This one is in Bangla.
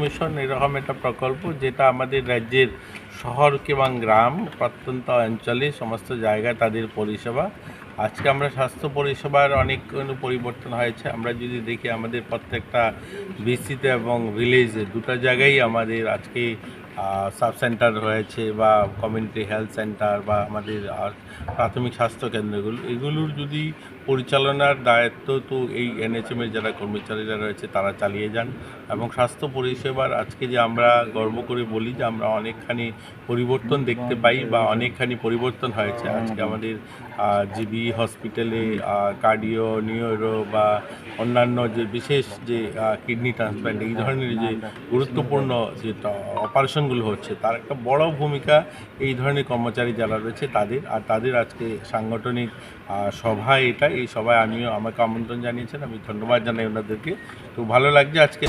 মিশন এরকম একটা প্রকল্প যেটা আমাদের রাজ্যের শহর কিংবা গ্রাম, প্রত্যন্ত অঞ্চলে সমস্ত জায়গায় তাদের পরিষেবা। আজকে আমরা স্বাস্থ্য পরিষেবার অনেক পরিবর্তন হয়েছে। আমরা যদি দেখি আমাদের প্রত্যেকটা বিসিতে এবং ভিলেজে দুটা জায়গায় আমাদের আজকে সাব সেন্টার রয়েছে বা কমিউনিটি হেলথ সেন্টার বা আমাদের প্রাথমিক স্বাস্থ্য কেন্দ্রগুলো, এগুলোর যদি পরিচালনার দায়িত্ব তো এই এনএচএমের যারা কর্মচারীরা রয়েছে তারা চালিয়ে যান এবং স্বাস্থ্য পরিষেবার আজকে যে আমরা গর্ব করে বলি যে আমরা অনেকখানি পরিবর্তন দেখতে পাই বা অনেকখানি পরিবর্তন হয়েছে। আজকে আমাদের জিবি হসপিটালে কার্ডিও, নিউরো বা অন্যান্য যে বিশেষ যে কিডনি ট্রান্সপ্লান্ট, এই ধরনের যে গুরুত্বপূর্ণ যে অপারেশনগুলো হচ্ছে, তার একটা বড় ভূমিকা এই ধরনের কর্মচারী যারা রয়েছে তাদের, আর তাদের আজকে সাংগঠনিক সভায় সভা এটা এই সভায় আমিও আমাকে আমন্ত্রণ জানিয়েছেন, আমি ধন্যবাদ জানাই ওনাদেরকে। তো ভালো লাগছে আজকে।